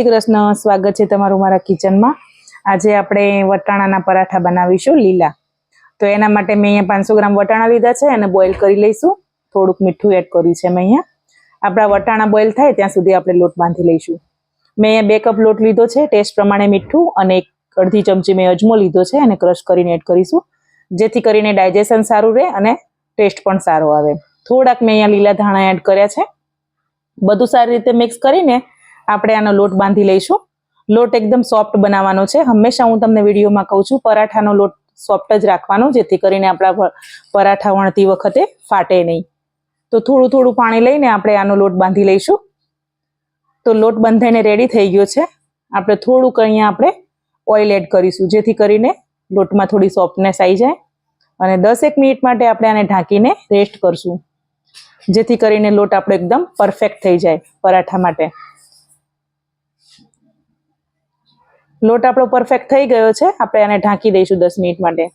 શ્રી કૃષ્ણ સ્વાગત છે તમારું મારા કિચનમાં. આજે આપણે વટાણાના પરાઠા બનાવીશું લીલા. તો એના માટે મેં અહીંયા પાંચસો ગ્રામ વટાણા લીધા છે અને બોઇલ કરી લઈશું. થોડુંક મીઠું એડ કર્યું છે મેં અહીંયા. આપણા વટાણા બોઇલ થાય ત્યાં સુધી આપણે લોટ બાંધી લઈશું. મેં અહીંયા બે કપ લોટ લીધો છે, ટેસ્ટ પ્રમાણે મીઠું અને એક અડધી ચમચી મેં અજમો લીધો છે અને ક્રશ કરીને એડ કરીશું. જેથી કરીને ડાયજેશન સારું રહે અને ટેસ્ટ પણ સારો આવે. થોડાક મેં અહીંયા લીલા ધાણા એડ કર્યા છે. બધું સારી રીતે મિક્સ કરીને આપણે આનો લોટ બાંધી લઈશું. લોટ એકદમ સોફ્ટ બનાવવાનો છે. હંમેશા હું તમને વિડીયોમાં કહું છું, પરાઠાનો લોટ સોફ્ટ જ રાખવાનો, જેથી કરીને આપણા પરાઠા વણતી વખતે ફાટે નહીં. તો થોડું થોડું પાણી લઈને આપણે આનો લોટ બાંધી લઈશું. તો લોટ બંધાઈને રેડી થઈ ગયો છે. આપણે થોડુંક અહીંયા આપણે ઓઇલ એડ કરીશું, જેથી કરીને લોટમાં થોડી સોફ્ટનેસ આવી જાય. અને દસેક મિનિટ માટે આપણે આને ઢાંકીને રેસ્ટ કરશું. જેથી કરીને લોટ આપણો એકદમ પરફેક્ટ થઈ જાય પરાઠા માટે. લોટ આપણો પરફેક્ટ થઈ ગયો છે. આપણે આને ઢાંકી દઈશું દસ મિનિટ માટે.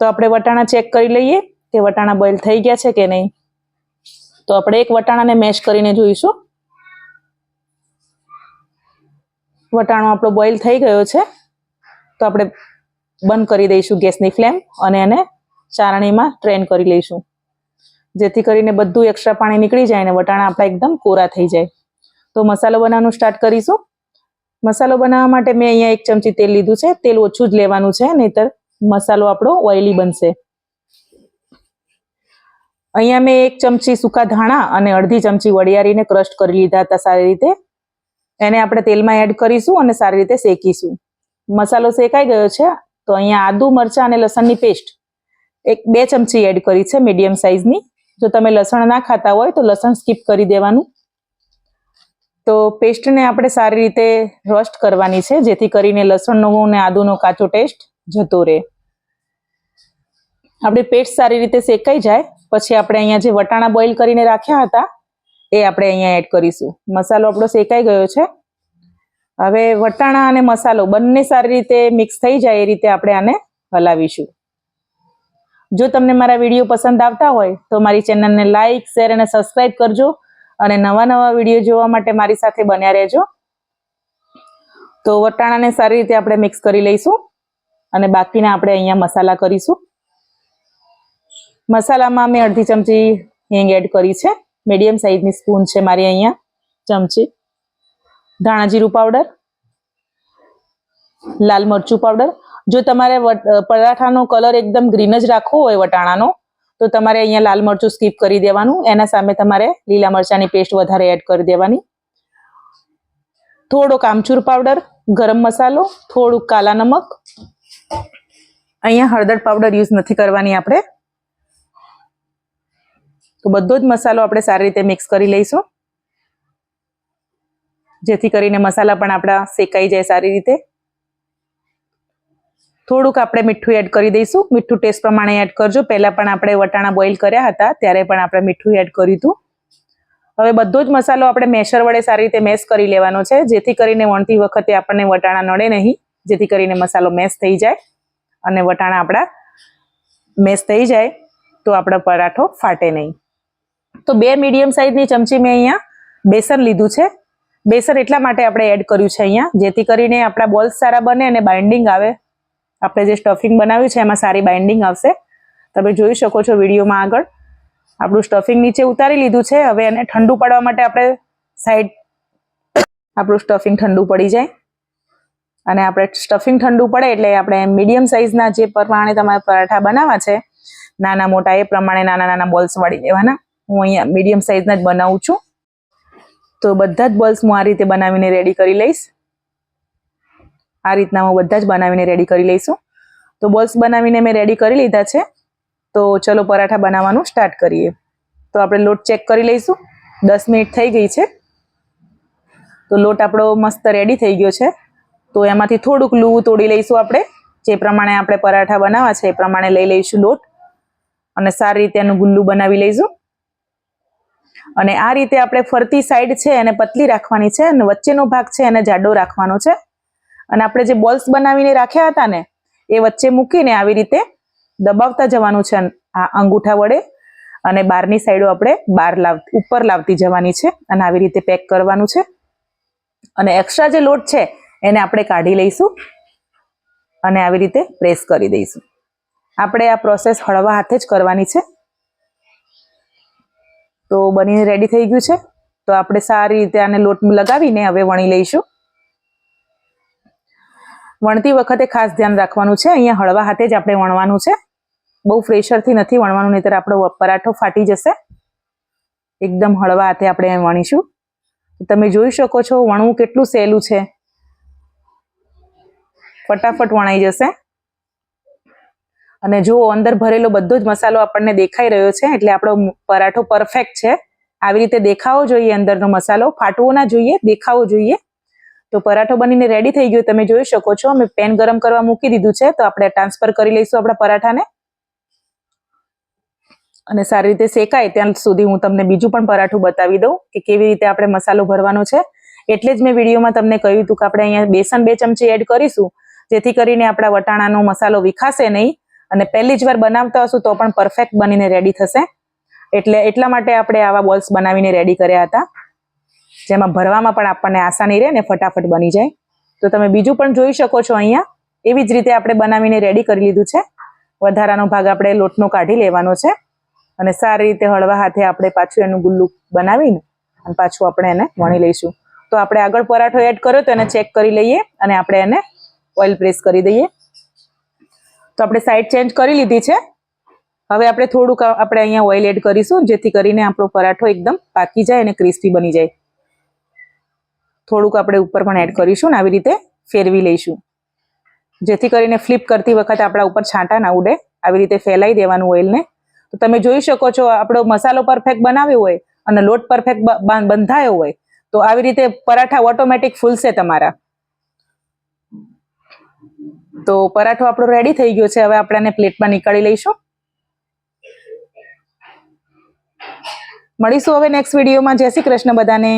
તો આપણે વટાણા ચેક કરી લઈએ કે વટાણા બોઇલ થઈ ગયા છે કે નહીં. તો આપણે એક વટાણાને મેશ કરીને જોઈશું. વટાણો આપણો બોઇલ થઈ ગયો છે. તો આપણે બંધ કરી દઈશું ગેસની ફ્લેમ અને એને ચારણીમાં ટ્રેન કરી લઈશું. જેથી કરીને બધું એક્સ્ટ્રા પાણી નીકળી જાય અને વટાણા આપણા એકદમ કોરા થઈ જાય. તો મસાલો બનાવવાનું સ્ટાર્ટ કરીશું. મસાલો બનાવવા માટે મેં અહીંયા એક ચમચી તેલ લીધું છે. તેલ ઓછું જ લેવાનું છે, નહીતર મસાલો આપણો ઓઇલી બનશે. અહીંયા મેં એક ચમચી સૂકા ધાણા અને અડધી ચમચી વડિયારીને ક્રશ કરી લીધા હતા સારી રીતે. એને આપણે તેલમાં એડ કરીશું અને સારી રીતે શેકીશું. મસાલો શેકાઈ ગયો છે, તો અહીંયા આદુ, મરચાં અને લસણની પેસ્ટ એક બે ચમચી એડ કરી છે મીડિયમ સાઇઝની જો તમે લસણ ના ખાતા હોય તો લસણ સ્કીપ કરી દેવાનું. તો પેસ્ટને આપણે સારી રીતે રોસ્ટ કરવાની છે, જેથી કરીને લસણનો અને આદુનો કાચો ટેસ્ટ જતો રહે. આપણી પેસ્ટ સારી રીતે શેકાઈ જાય, પછી આપણે અહીંયા જે વટાણા બોઇલ કરીને રાખ્યા હતા, એ આપણે અહીંયા એડ કરીશું. મસાલો આપણો શેકાઈ ગયો છે. હવે વટાણા અને મસાલો બંને સારી રીતે મિક્સ થઈ જાય એ રીતે આપણે આને હલાવીશું. જો તમને મારા વીડિયો પસંદ આવતા હોય, તો મારી ચેનલને લાઇક શેર અને સબસ્ક્રાઈબ કરજો. અને નવા નવા વીડિયો જોવા માટે મારી સાથે બન્યા રહેજો. તો વટાણાને સારી રીતે આપણે મિક્સ કરી લઈશું અને બાકીના આપણે અહીંયા મસાલા કરીશું. મસાલામાં મેં અડધી ચમચી હિંગ એડ કરી છે. મીડિયમ સાઇઝની સ્પૂન છે મારી અહીંયા ચમચી. ધાણા જીરું પાવડર લાલ મરચું પાવડર જો તમારે પરાઠાનો કલર એકદમ ગ્રીન જ રાખવો હોય વટાણાનો તો તમારે અહીંયા લાલ મરચું સ્કીપ કરી દેવાનું. એના સામે તમારે લીલા મરચાંની પેસ્ટ વધારે એડ કરી દેવાની. થોડોક આમચૂર પાવડર ગરમ મસાલો, થોડુંક કાલા નમક. અહીંયા હળદર પાવડર યુઝ નથી કરવાની આપણે. તો બધો જ મસાલો આપણે સારી રીતે મિક્સ કરી લઈશું. જેથી કરીને મસાલા પણ આપણા શેકાઈ જાય સારી રીતે. થોડુંક આપણે મીઠું એડ કરી દઈશું. મીઠું ટેસ્ટ પ્રમાણે એડ કરજો. પહેલાં પણ આપણે વટાણા બોઇલ કર્યા હતા, ત્યારે પણ આપણે મીઠું એડ કર્યું હતું. હવે બધો જ મસાલો આપણે મેશર વડે સારી રીતે મેશ કરી લેવાનો છે, જેથી કરીને વણતી વખતે આપણને વટાણા નડે નહીં, જેથી કરીને મસાલો મેશ થઈ જાય અને વટાણા આપણા મેશ થઈ જાય તો આપણો પરાઠો ફાટે નહીં. તો બે મીડિયમ સાઇઝની ચમચી મેં અહીંયા બેસન લીધું છે. બેસન એટલા માટે આપણે એડ કર્યું છે અહીંયા, જેથી કરીને આપણા બોલ્સ સારા બને અને બાઇન્ડિંગ આવે. આપણે જે સ્ટફિંગ બનાવ્યું છે, એમાં સારી બાઇન્ડિંગ આવશે. તમે જોઈ શકો છો વિડીયોમાં આગળ. આપણું સ્ટફિંગ નીચે ઉતારી લીધું છે. હવે એને ઠંડુ પાડવા માટે આપણે સાઈડ આપણું સ્ટફિંગ ઠંડુ પડી જાય. અને આપણે સ્ટફિંગ ઠંડુ પડે એટલે આપણે મીડિયમ સાઇઝના જે પ્રમાણે તમારે પરાઠા બનાવવા છે, નાના મોટા એ પ્રમાણે નાના નાના બોલ્સ વાળી દેવાના હું અહીંયા મીડિયમ સાઇઝના જ બનાવું છું. તો બધા જ બોલ્સ હું આ રીતે બનાવીને રેડી કરી લઈશ. આ રીતના હું બધા જ બનાવીને રેડી કરી લઈશું. તો બોલ્સ બનાવીને મેં રેડી કરી લીધા છે. તો ચલો પરાઠા બનાવવાનું સ્ટાર્ટ કરીએ. તો આપણે લોટ ચેક કરી લઈશું. દસ મિનિટ થઈ ગઈ છે. તો લોટ આપણો મસ્ત રેડી થઈ ગયો છે. તો એમાંથી થોડુંક લૂવું તોડી લઈશું આપણે. જે પ્રમાણે આપણે પરાઠા બનાવવા છે એ પ્રમાણે લઈ લઈશું લોટ. અને સારી રીતે એનું ગુલ્લું બનાવી લઈશું. અને આ રીતે આપણે ફરતી સાઈડ છે એને પતલી રાખવાની છે અને વચ્ચેનો ભાગ છે એને જાડો રાખવાનો છે. અને આપણે જે બોલ્સ બનાવીને રાખ્યા હતા ને, એ વચ્ચે મૂકીને આવી રીતે દબાવતા જવાનું છે આ અંગૂઠા વડે અને બહારની સાઈડો આપણે બહાર લાવ, ઉપર લાવતી જવાની છે અને આવી રીતે પેક કરવાનું છે. અને એક્સ્ટ્રા જે લોટ છે, એને આપણે કાઢી લઈશું અને આવી રીતે પ્રેસ કરી દઈશું. આપણે આ પ્રોસેસ હળવા હાથે જ કરવાની છે. તો બનીને રેડી થઈ ગયું છે. તો આપણે સારી રીતે આને લોટ લગાવીને હવે વણી લઈશું. વણતી વખતે ખાસ ધ્યાન રાખવાનું છે. અહીંયા હળવા હાથે જ આપણે વણવાનું છે. બહુ પ્રેશરથી નથી વણવાનું, નહીતર આપણો પરાઠો ફાટી જશે. એકદમ હળવા હાથે આપણે વણીશું. તમે જોઈ શકો છો વણવું કેટલું સહેલું છે. ફટાફટ વણાઈ જશે. અને જો અંદર ભરેલો બધો જ મસાલો આપણને દેખાઈ રહ્યો છે, એટલે આપણો પરાઠો પરફેક્ટ છે. આવી રીતે દેખાવો જોઈએ અંદરનો મસાલો. ફાટવો ના જોઈએ, દેખાવો જોઈએ. તો પરાઠો બનીને રેડી થઈ ગયો, તમે જોઈ શકો છો. અમે પેન ગરમ કરવા મૂકી દીધું છે, તો આપણે ટ્રાન્સફર કરી લઈશું આપણા પરાઠાને. અને સારી રીતે શેકાય ત્યાં સુધી હું તમને બીજું પણ પરાઠું બતાવી દઉં કે કેવી રીતે આપણે મસાલો ભરવાનો છે. એટલે જ મેં વિડીયોમાં તમને કહ્યું હતું કે આપણે અહીંયા બેસન બે ચમચી એડ કરીશું, જેથી કરીને આપણા વટાણાનો મસાલો વિખાશે નહીં. અને પહેલી જ વાર બનાવતા હશું તો પણ પરફેક્ટ બનીને રેડી થશે. એટલે એટલા માટે આપણે આવા બોલ્સ બનાવીને રેડી કર્યા હતા. જેમાં ભરવામાં પણ આપણને આસાની રહે ને ફટાફટ બની જાય. તો તમે બીજું પણ જોઈ શકો છો અહીંયા. એવી જ રીતે આપણે બનાવીને રેડી કરી લીધું છે. વધારાનો ભાગ આપણે લોટનો કાઢી લેવાનો છે. અને સારી રીતે હળવા હાથે આપણે પાછું એનું ગુલ્લું બનાવીને અને પાછું આપણે એને વણી લઈશું. તો આપણે આગળ પરાઠો એડ કર્યો તો એને ચેક કરી લઈએ અને આપણે એને ઓઇલ પ્રેસ કરી દઈએ. તો આપણે સાઈડ ચેન્જ કરી લીધી છે. હવે આપણે થોડુંક આપણે અહીંયા ઓઇલ એડ કરીશું જેથી કરીને આપણો પરાઠો એકદમ પાકી જાય અને ક્રિસ્પી બની જાય. થોડુંક આપણે ઉપર પણ એડ કરીશું ને આવી રીતે ફેરવી લઈશું. જેથી કરીને ફ્લિપ કરતી વખતે આપણા ઉપર છાંટા ના ઉડે, આવી રીતે ફેલાઈ દેવાનું ઓઇલને તો તમે જોઈ શકો છો, આપણો મસાલો પરફેક્ટ બનાવ્યો હોય અને લોટ પરફેક્ટ બંધાયો હોય, તો આવી રીતે પરાઠા ઓટોમેટિક ફૂલશે તમારા. તો પરાઠો આપણો રેડી થઈ ગયો છે, હવે આપણે પ્લેટમાં નીકાળી લઈશું. મળીશું હવે નેક્સ્ટ વિડીયોમાં જય શ્રી કૃષ્ણ બધાને.